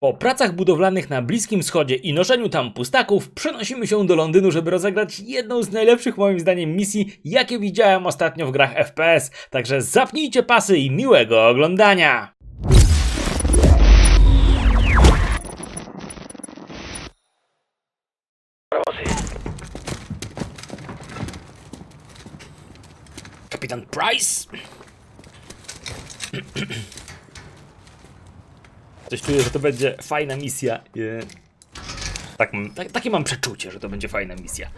Po pracach budowlanych na Bliskim Wschodzie i noszeniu tam pustaków, przenosimy się do Londynu, żeby rozegrać jedną z najlepszych moim zdaniem misji, jakie widziałem ostatnio w grach FPS. Także zapnijcie pasy i miłego oglądania! Kapitan Price? Coś czuję, że to będzie fajna misja. Tak, tak, takie mam przeczucie, że to będzie fajna misja.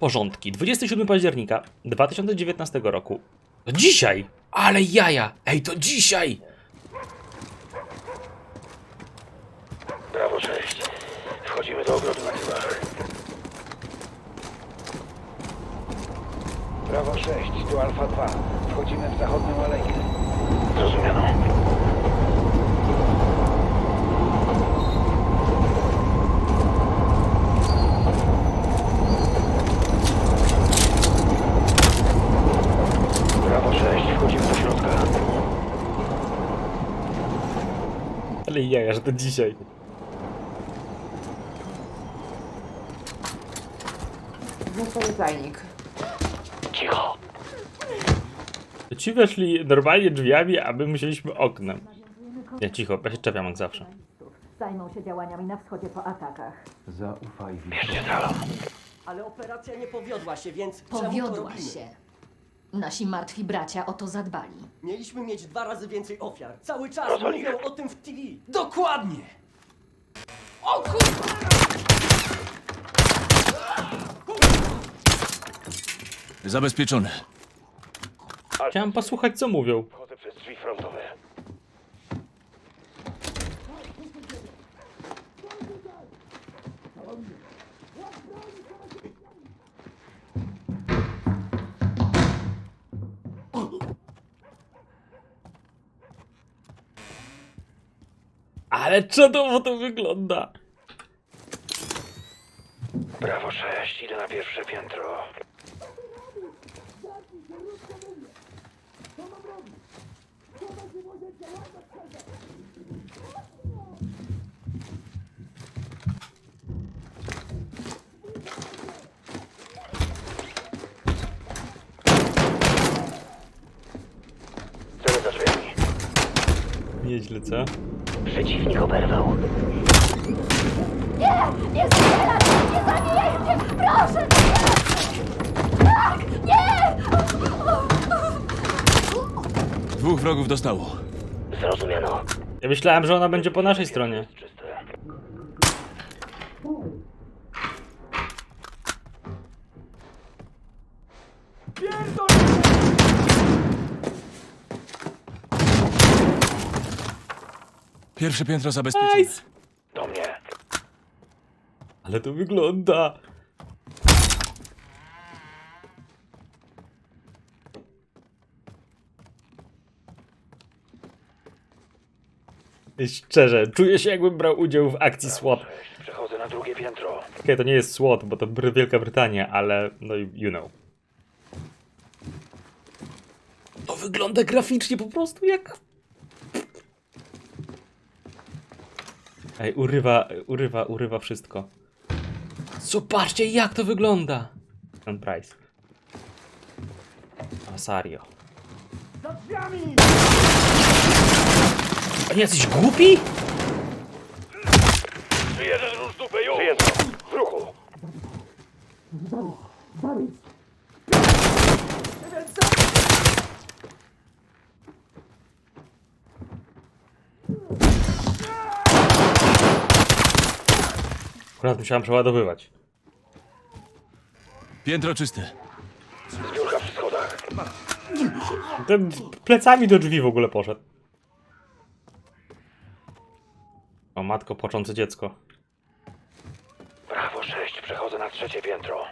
Porządki. 27 października 2019 roku. To dzisiaj! Ale jaja! Ej, to dzisiaj! Brawo 6. Wchodzimy do ogrodu na tyłach. Brawo 6, tu Alfa 2. Wchodzimy w zachodnią alejkę. Zrozumiano. Brawo 6. Wchodzimy do środka. Ale jaja, że to dzisiaj. Zostaje Ci weszli normalnie drzwiami, a my musieliśmy oknem. Ja cicho, ja się czepiam jak zawsze. Zajmą się działaniami na wschodzie po atakach. Zaufaj mi. Ale operacja nie powiodła się, więc czemu to Powiodła robimy? się. Nasi martwi bracia o to zadbali. Mieliśmy mieć dwa razy więcej ofiar. Cały czas mówią o tym w TV. Dokładnie! Zabezpieczone. Chciałem posłuchać co mówią. Przez drzwi frontowe. Ale czadowo to wygląda. Brawo 6. Idę na pierwsze piętro. Cele za drzwiami. Nieźle, co? Przeciwnik oberwał. Nie strzelać! Nie zabijajcie! Proszę! Tak! Nie! Dwóch wrogów dostało. Zrozumiano. Ja myślałem, że ona będzie po naszej stronie. Czyste. Pierwsze piętro zabezpieczone. Nice. Do mnie. Ale to wygląda. Szczerze, czuję się jakbym brał udział w akcji SWAT. Cześć. Przechodzę na drugie piętro. Okej, to nie jest SWAT, bo to Br- Wielka Brytania, ale no you know. To wygląda graficznie po prostu jak... Ej, urywa, urywa, urywa wszystko. Zobaczcie jak to wygląda! Ten Price. Asario. Oni jacyś głupi? Wyjeżdżasz róż dupę, już! Wyjeżdżam. W ruchu. Akurat musiałem przeładowywać. Piętro czyste. Zbiórka przy schodach. Ten plecami do drzwi w ogóle poszedł. O matko, płaczące dziecko. Brawo 6. Przechodzę na trzecie piętro.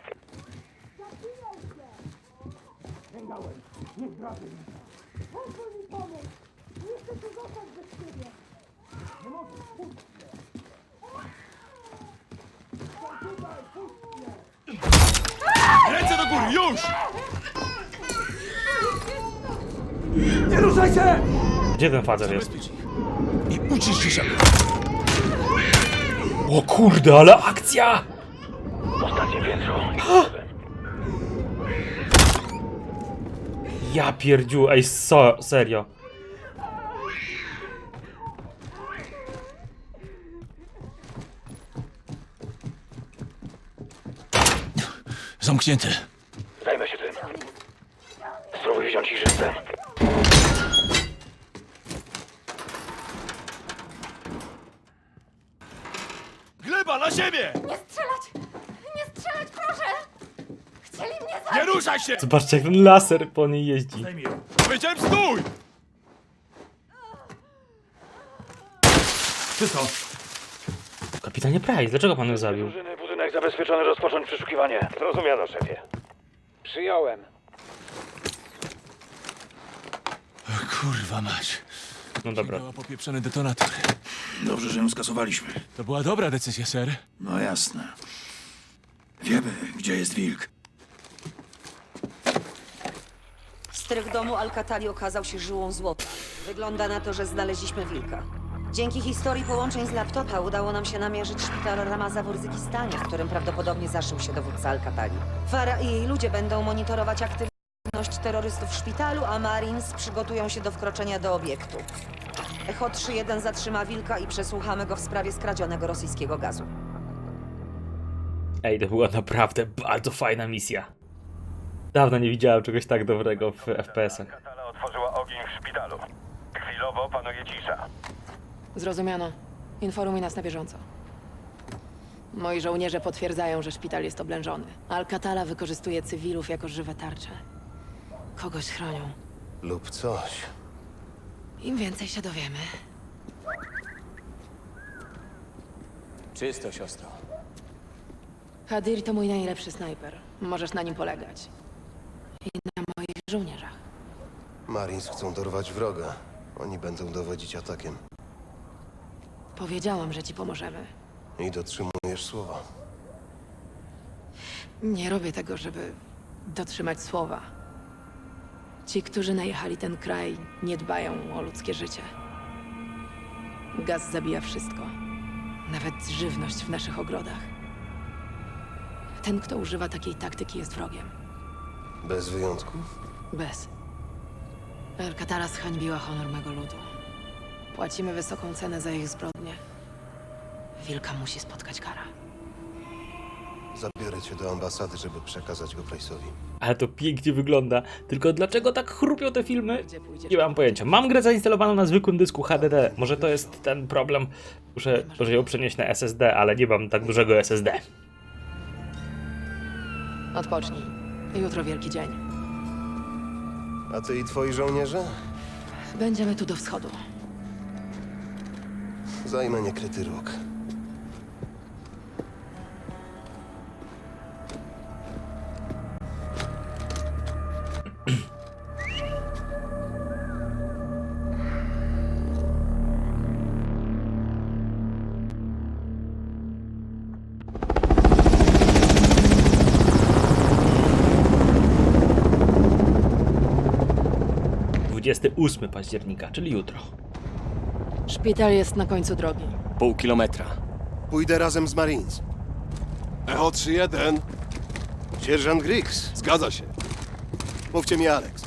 Ręce do góry, już! Nie ruszaj się! Gdzie ten facer jest? Zabezpiecz ich. I uciszcie się. O kurde, ale akcja! Ostatnie piętro. Ja pierdziu, ej, so, serio. Zamknięty. Zajmę się tym. Spróbuj wziąć ich żywcem. Gleba, na ziemię! Nie strzelać! Nie strzelać, proszę! Chcieli mnie zabić! Nie ruszaj się! Zobaczcie, jak ten laser po niej jeździ. Powiedziałem stój! Czysto. Kapitanie Price, dlaczego pan ją zabił? Drużyny, budynek zabezpieczony, rozpocząć przeszukiwanie. Zrozumiano, szefie. Przyjąłem. Kurwa mać. No dobra. Miała popieprzony detonator. Dobrze, że ją skasowaliśmy. To była dobra decyzja, ser. No jasne. Wiemy, gdzie jest wilk. Strych domu Alcatali okazał się żyłą złota. Wygląda na to, że znaleźliśmy wilka. Dzięki historii połączeń z laptopa udało nam się namierzyć szpital Ramaza w Urzykistanie, w którym prawdopodobnie zaszył się dowódca Alcatali. Fara i jej ludzie będą monitorować aktywność terrorystów w szpitalu, a Marines przygotują się do wkroczenia do obiektu. Echo 3-1 zatrzyma wilka i przesłuchamy go w sprawie skradzionego rosyjskiego gazu. Ej, to była naprawdę bardzo fajna misja. Dawno nie widziałem czegoś tak dobrego w FPS-ach. Katala otworzyła ogień w szpitalu. Chwilowo panuje cisza. Zrozumiano. Informuj nas na bieżąco. Moi żołnierze potwierdzają, że szpital jest oblężony. Alcatala wykorzystuje cywilów jako żywe tarcze. Kogoś chronią. Lub coś. Im więcej się dowiemy. Czysto, siostro. Hadir to mój najlepszy snajper. Możesz na nim polegać. I na moich żołnierzach. Marines chcą dorwać wroga. Oni będą dowodzić atakiem. Powiedziałam, że ci pomożemy. I dotrzymujesz słowa. Nie robię tego, żeby dotrzymać słowa. Ci, którzy najechali ten kraj, nie dbają o ludzkie życie. Gaz zabija wszystko. Nawet żywność w naszych ogrodach. Ten, kto używa takiej taktyki, jest wrogiem. Bez wyjątków? Bez. Alcatala zhańbiła honor mego ludu. Płacimy wysoką cenę za ich zbrodnie. Wilka musi spotkać kara. Zabiorę cię do ambasady, żeby przekazać go Price'owi. Ale to pięknie wygląda. Tylko dlaczego tak chrupią te filmy? Nie mam pojęcia. Mam grę zainstalowaną na zwykłym dysku HDD. Może to jest ten problem. Muszę, muszę ją przenieść na SSD, ale nie mam tak dużego SSD. Odpocznij. Jutro wielki dzień. A ty i twoi żołnierze? Będziemy tu do wschodu. Zajmę niekryty róg. Yy, 28 października, czyli jutro. Szpital jest na końcu drogi. Pół kilometra. Pójdę razem z Marines. Echo 3-1. Sierżant Griggs. Zgadza się. Mówcie mi Alex.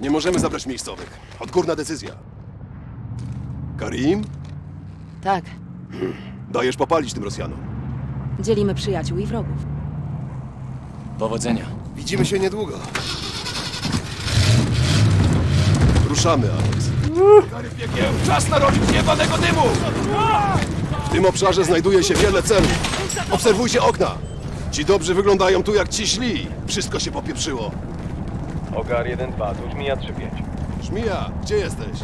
Nie możemy zabrać miejscowych. Odgórna decyzja. Karim, Tak. dajesz popalić tym Rosjanom. Dzielimy przyjaciół i wrogów. Powodzenia. Widzimy się niedługo. Ruszamy, Alex. Czas narodzić jebanego dymu! W tym obszarze znajduje się wiele celów. Obserwujcie okna. Ci dobrzy wyglądają tu jak ci śli. Wszystko się popieprzyło. Ogar 1-2, tu żmija 3-5. Żmija, gdzie jesteś?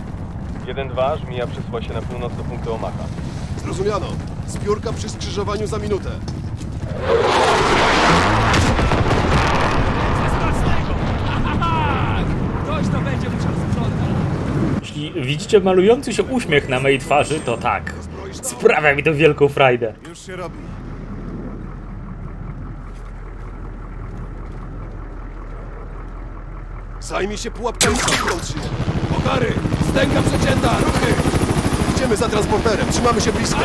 1-2, żmija przesuwa się na północ do punktu Omaha. Zrozumiano. Zbiórka przy skrzyżowaniu za minutę. Widzicie malujący się uśmiech na mojej twarzy, to tak. Sprawia mi to wielką frajdę. Już się robi. Zajmij się pułapkami, skąd się. Ogary! Stęka przecięta! Ruchy! Idziemy za transporterem, trzymamy się blisko.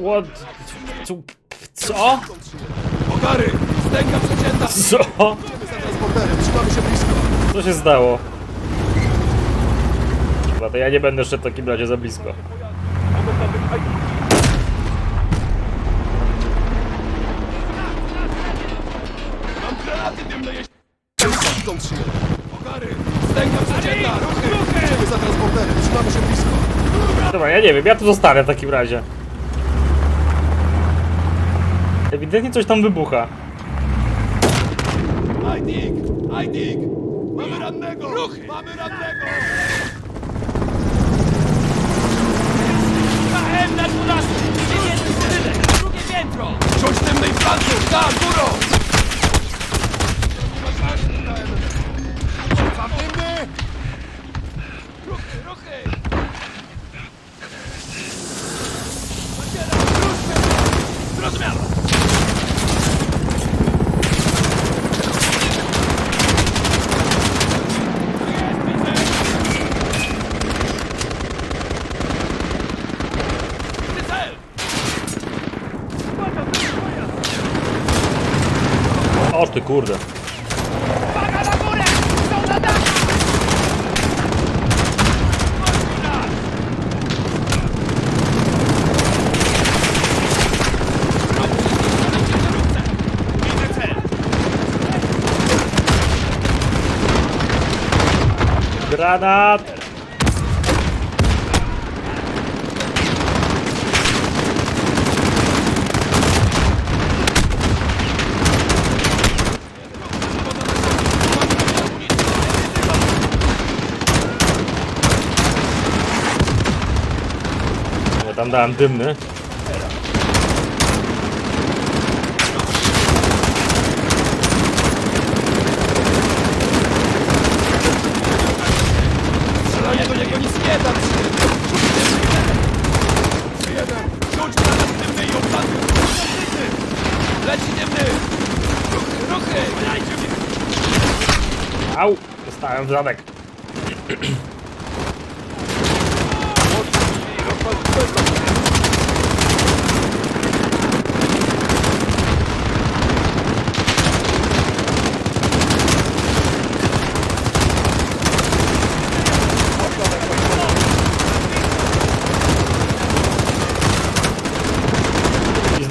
What? Co? Co? Ogary! Stęga przecięta! Co? Idziemy za transporterem, trzymamy się blisko. Co się stało? Chyba to ja nie będę szedł w takim razie za blisko. Mam granaty dymne jeśli... Stąd się. Ogary! Przecięta! Ruchy! Idziemy za transporterem, trzymamy się blisko. Dobra, ja nie wiem, ja tu zostanę w takim razie. Ewidentnie coś tam wybucha. Ajdik! Ajdik! Mamy rannego! Ruchy! Mamy rannego! KM na 12! Jeden budynek! Drugie piętro! Rzuć dymnej flanku! Tam, górą! Dymny! Ruchy, ruchy! Zrozumiano! Cel! Oż ty kurde. Granat! Dałem dymny. Strzelanie do niego nic nie da! Jeden! Rzuć granat dymny i oblaty! Leci dymny! Ruchy, ruchy! Au! Dostałem w zadek.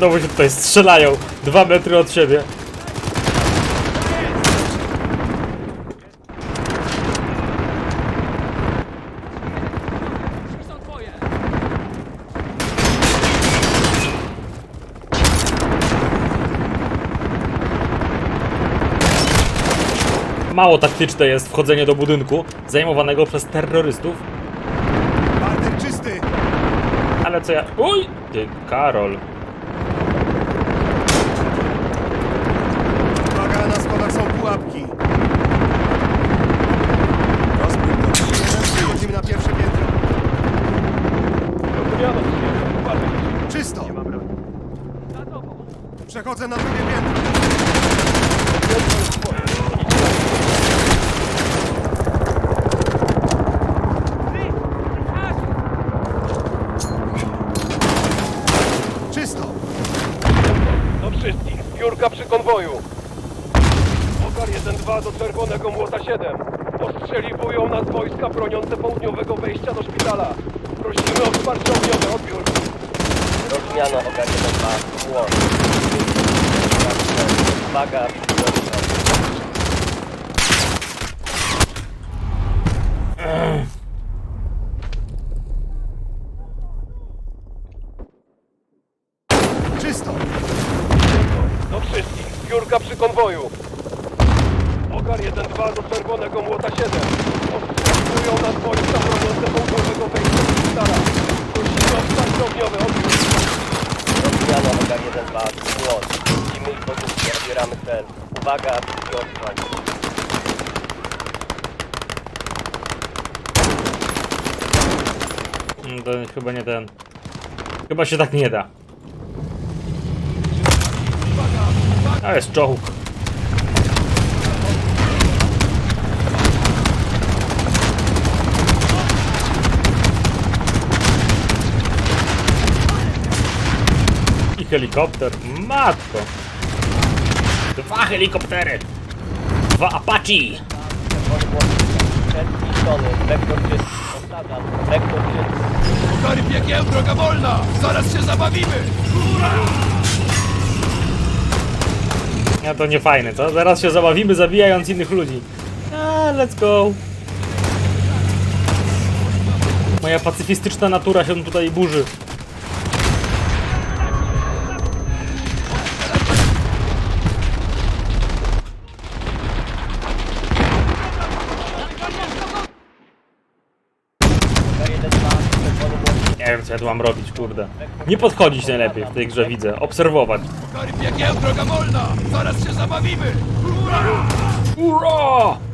Znowu się tutaj strzelają. Dwa metry od siebie. Mało taktyczne jest wchodzenie do budynku zajmowanego przez terrorystów. Bartek czysty. Ale co ja... Uj! Ty, Karol. Uwaga, na schodach są pułapki. Rozbił to. Przechodzimy na pierwsze piętro. Czysto. Przechodzę na drugie piętro. Czysto. Do Piórka przy konwoju. Okar 1-2 do Czerwonego Młota 7. Postrzeliwują nas wojska broniące południowego wejścia do szpitala. Prosimy o wsparcie ogniowe. Odbiór. Rozumiano Okar 1-2. Młot. Uwaga. Czysto. Do wszystkich. Piórka przy konwoju. Okar 1-2 do Czerwonego Młota 7. Postrzeliwują nas wojska broniące południowego wejścia do szpitala. Prosimy o wsparcie ogniowe. Odbiór. Rozumiano Okar 1-2. Młot. Widzimy ich pozycję. Odbieramy cel. Uwaga. I ostrzał. Mm, To chyba nie ten. Chyba się tak nie da. A jest czołg. I helikopter. Matko. Dwa helikoptery. Dwa Apache. Okary piekieł, droga wolna! Zaraz się zabawimy! Ja to nie fajne, co? Zaraz się zabawimy zabijając innych ludzi. A, let's go. Moja pacyfistyczna natura się tutaj burzy. Ja tu mam robić, kurde. Nie podchodzić najlepiej w tej grze widzę, obserwować. Piekieł, droga wolna! Zaraz się zabawimy! Ura! Chodzimy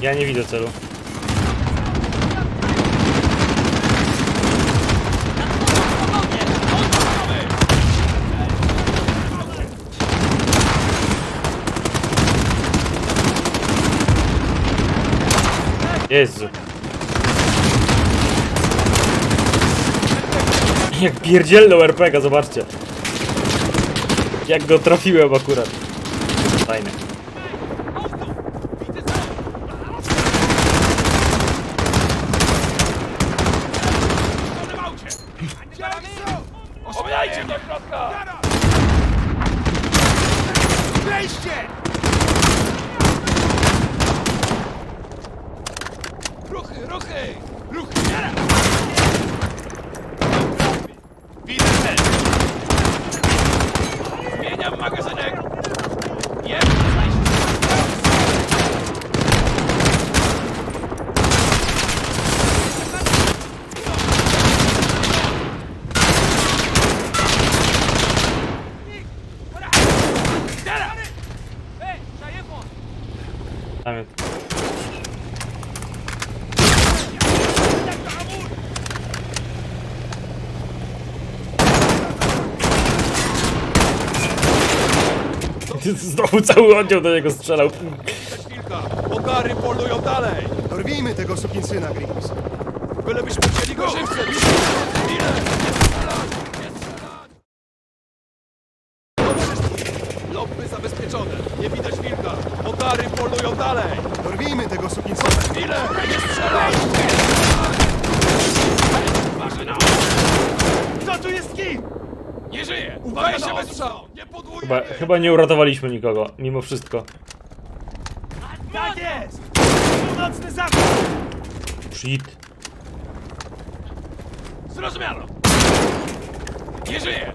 Ja nie widzę celu. Jezu. Jak pierdzielną RPG, zobaczcie. Jak go trafiłem akurat. Fajne. Ominajcie do środka! Wejście! Ruchy, ruchy! Ruchy! Widzę cel! Zmieniam magazynek! Jeszcze zejście! Tam jest. Znowu cały oddział do niego strzelał. Chwilka! Ogary polują dalej! Dorwijmy tego sukinsyna, Grims. Bylebyśmy chcieli go żywcem! Ile? Nie strzelać! Nie strzelać! Wszystkich! Lobby zabezpieczone! Nie widać wilka! Ogary polują dalej! Dorwijmy tego sukinsyna. Ile? Nie strzelać! Maszyna! Kto tu jest kim? Nie żyje! Uwaga się bez strzał! Nie podwójnie! Chyba, chyba nie uratowaliśmy nikogo, mimo wszystko. Tak jest! Północny zachód! Shit. Zrozumiano! Nie żyje!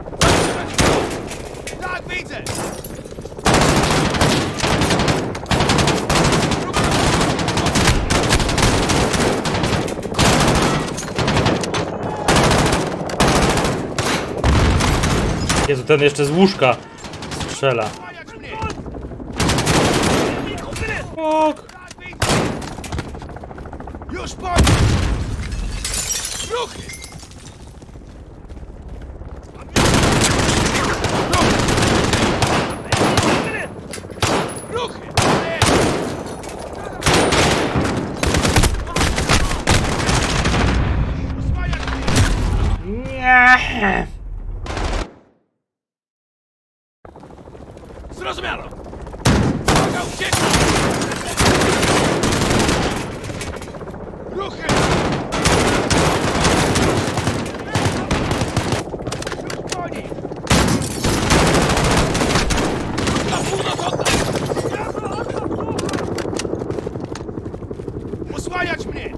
Tak, widzę! Jezu, ten jeszcze z łóżka strzela. Już po... Ruchy! Nie. Zrozumiano! Uwaga, ucieka! Ruchy! Już po nich! Na północ od nas! Osłaniać mnie!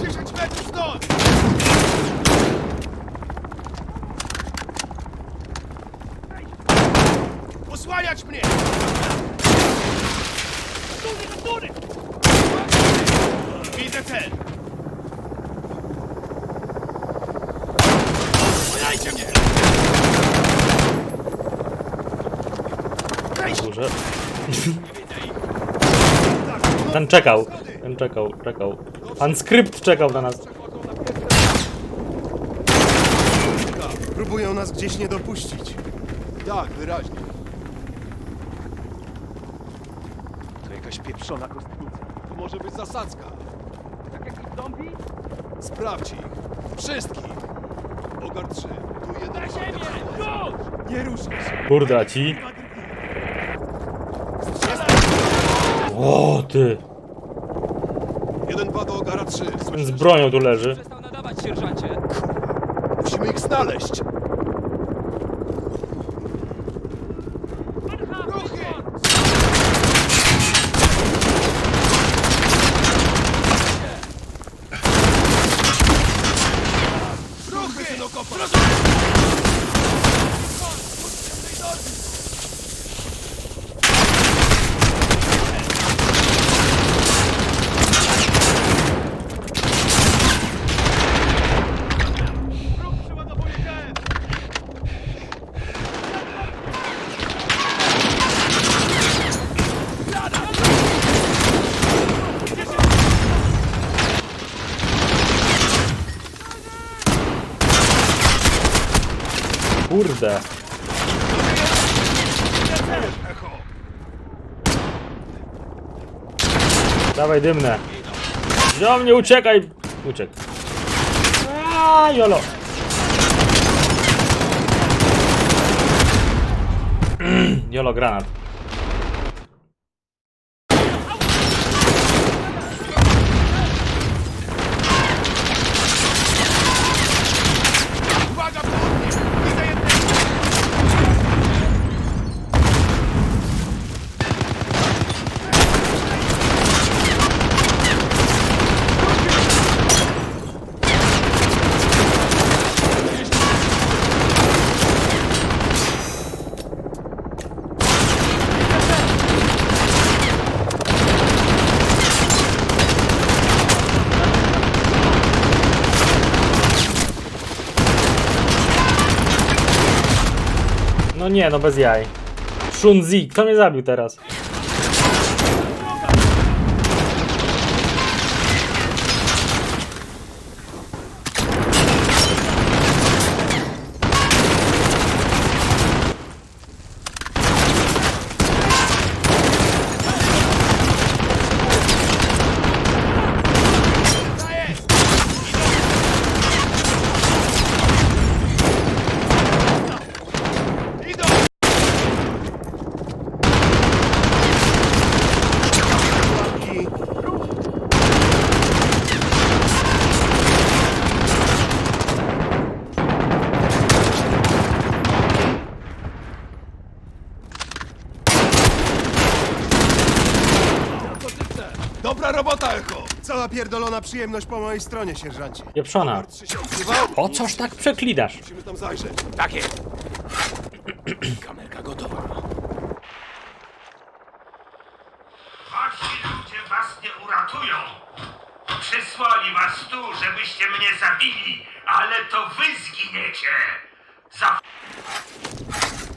10 metrów stąd! Osłaniać mnie! Widzę cel! Osłaniajcie mnie! Kurze. Ten czekał. Ten czekał, czekał. Pan skrypt czekał na nas. Próbują nas gdzieś nie dopuścić. Tak, wyraźnie. To jakaś pieprzona kostnica. To może być zasadzka. Tak jak i zombie? Sprawdź ich. Wszystkich. Ogar 3. Tu jeden. Na ziemię! Nie ruszaj się! Kurde, a ci? O, ty. Jeden, dwa do Ogara 3. Ten z bronią tu leży. Przestał nadawać, sierżancie. Musimy ich znaleźć. Kurde. Dawaj dymne. Do mnie uciekaj. Uciek. Jolo. Jolo granat. Nie, no bez jaj. Shunzi, kto mnie zabił teraz? Dobra robota, Echo. Cała pierdolona przyjemność po mojej stronie, sierżancie. Pieprzona. Trzy się ukrywał? Po coż tak przeklinasz? Musimy tam zajrzeć. Tak jest! Kamerka gotowa. Wasi ludzie was nie uratują. Przysłali was tu, żebyście mnie zabili, ale to wy zginiecie. Za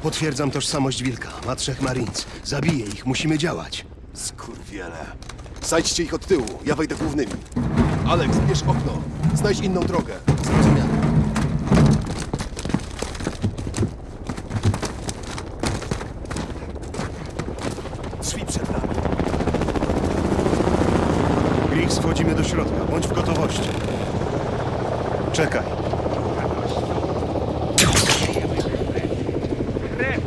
Potwierdzam tożsamość Wilka. Ma trzech Marines. Zabiję ich. Musimy działać. Skurwiele. Sajdźcie ich od tyłu. Ja wejdę głównymi. Alex, bierz okno. Znajdź inną drogę. Zrozumiano. Drzwi przed nami. Griggs, wchodzimy do środka. Bądź w gotowości. Czekaj. krew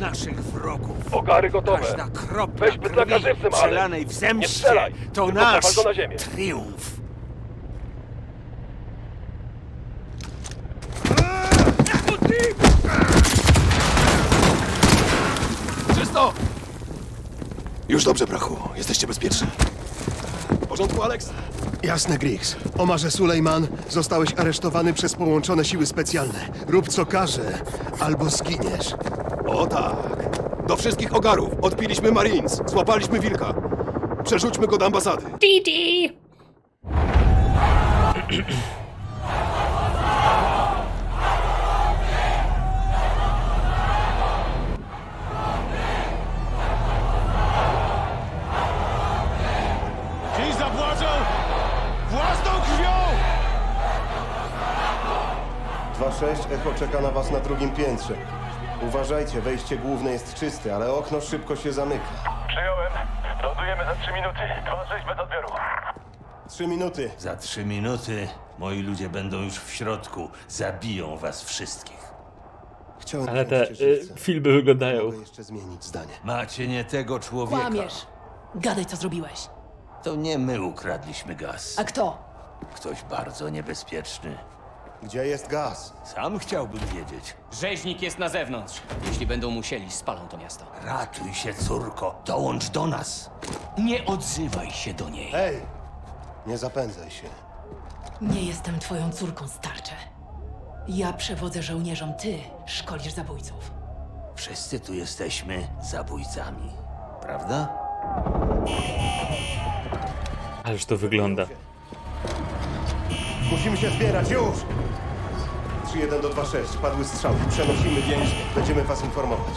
naszych wrogów. Ogary gotowe. Każda kropla Weź bydlaka krwi żywcem, ale przelanej w nie zemście strzelaj. to Tylko nasz zawal go na ziemię. triumf. Czysto! Już dobrze, brachu. Jesteście bezpieczni. W porządku, Alex? Jasne, Griggs. Omarze Sulejman, zostałeś aresztowany przez połączone siły specjalne. Rób co każe, albo zginiesz. O tak. Do wszystkich ogarów! Odpiliśmy Marines! Złapaliśmy wilka! Przerzućmy go do ambasady! Titi! Ci zapłacą własną krwią! 2-6, Echo czeka na was na drugim piętrze. Uważajcie, wejście główne jest czyste, ale okno szybko się zamyka. Przyjąłem. Lądujemy za 3 minuty. 2-6 bez odbioru. Trzy minuty. Za trzy minuty moi ludzie będą już w środku. Zabiją was wszystkich. Chciałem Ale te y, filmy wyglądają. Mogę jeszcze zmienić zdanie. Macie nie tego człowieka. Kłamiesz. Gadaj, co zrobiłeś. To nie my ukradliśmy gaz. A kto? Ktoś bardzo niebezpieczny. Gdzie jest gaz? Sam chciałbym wiedzieć. Rzeźnik jest na zewnątrz. Jeśli będą musieli, spalą to miasto. Ratuj się, córko. Dołącz do nas. Nie odzywaj się do niej. Hej! Nie zapędzaj się. Nie jestem twoją córką, starcze. Ja przewodzę żołnierzom, ty szkolisz zabójców. Wszyscy tu jesteśmy zabójcami. Prawda? Ależ to wygląda. Musimy się zbierać, już! 3-1 do 2-6, padły strzały. Przenosimy więź, będziemy was informować.